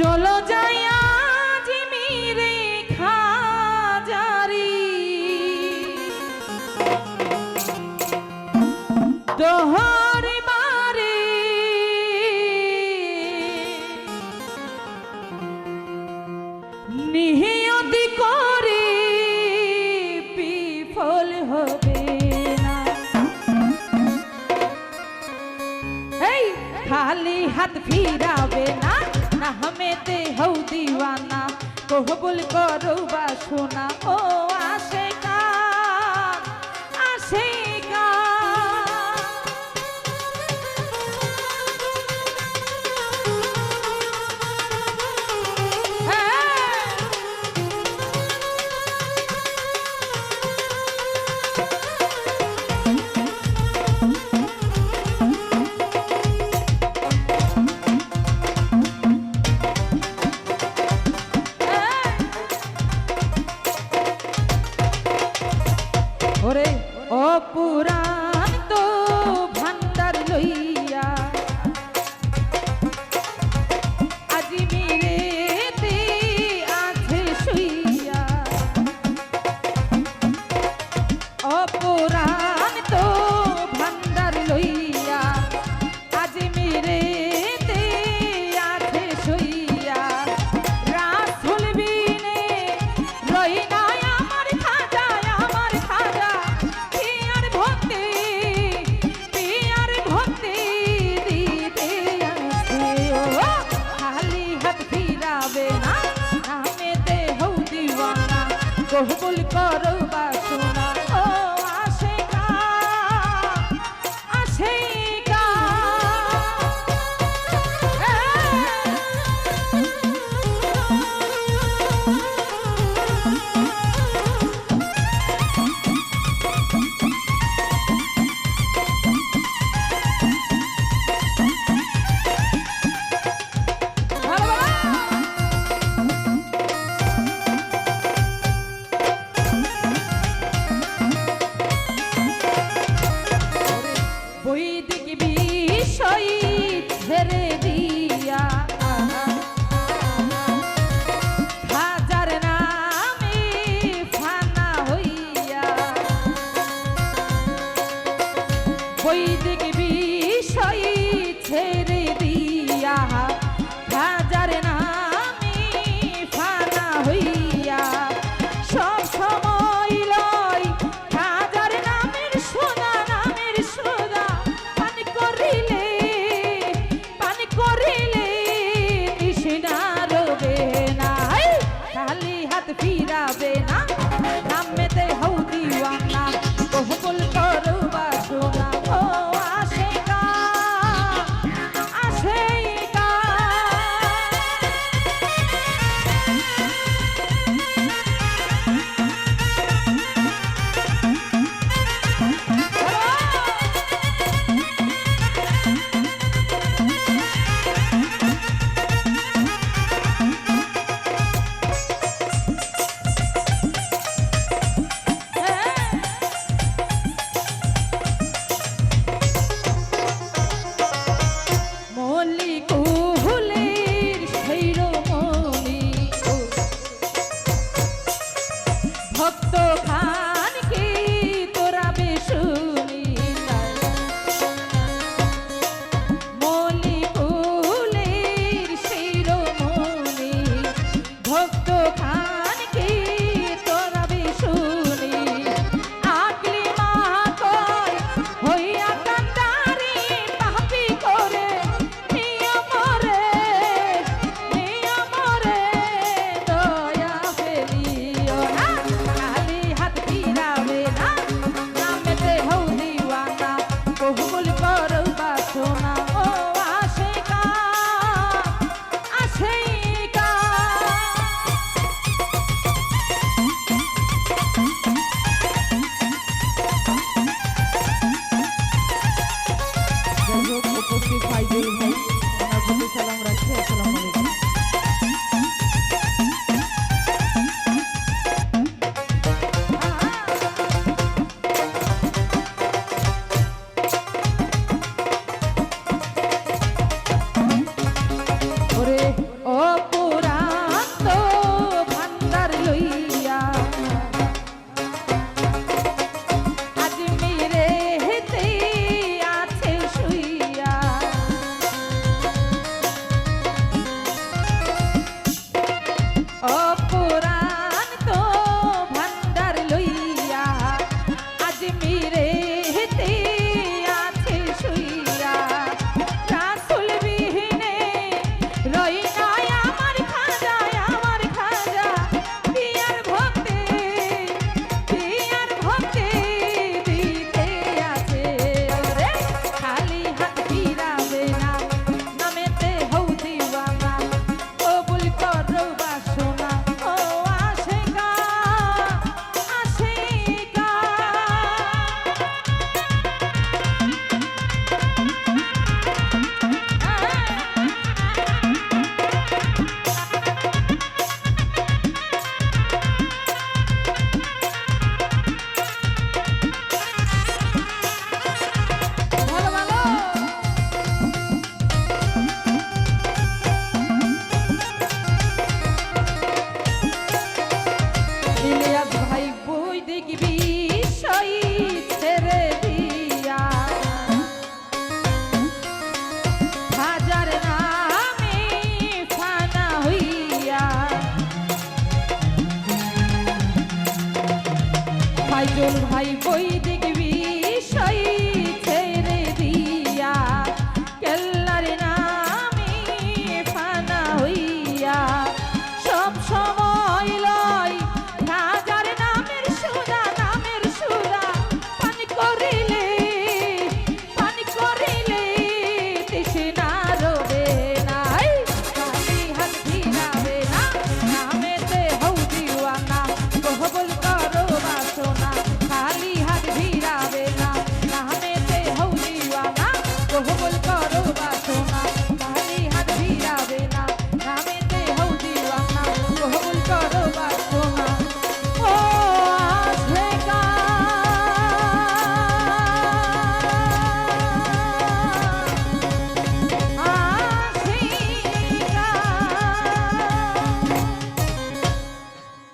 চলো যাইয়া জিমিরে খাজারি। দোহর মারে নিহিয়তি করে বিফল হবে না। এই খালি হাত ফিরাবে না। আহমেদে হৌ দিওয়ানা কহবুল করো বাসনা ও আসে Gracias.